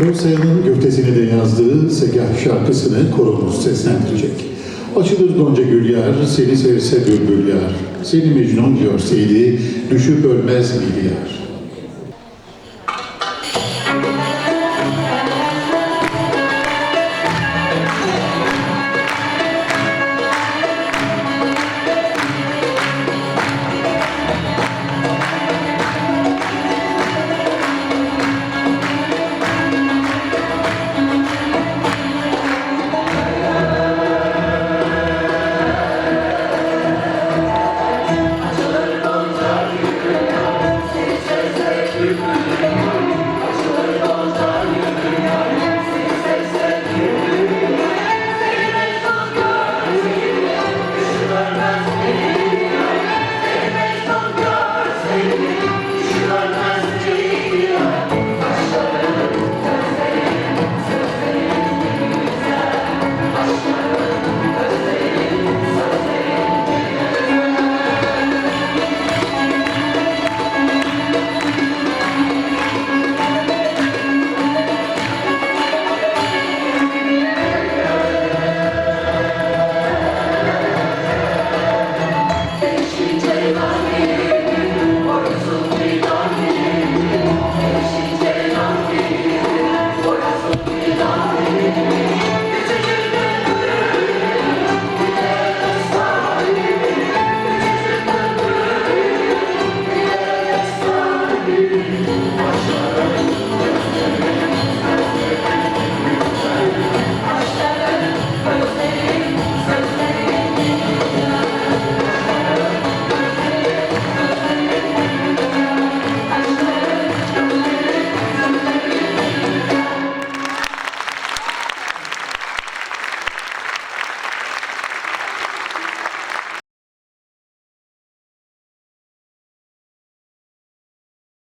Gürsel'in göftesini de yazdığı Segah şarkısını korumuz seslendirecek. Açılır Gonca Gül yar, seni sevse bülbül yar. Seni Mecnun görseydi, düşüp ölmez miydi yar? Amen.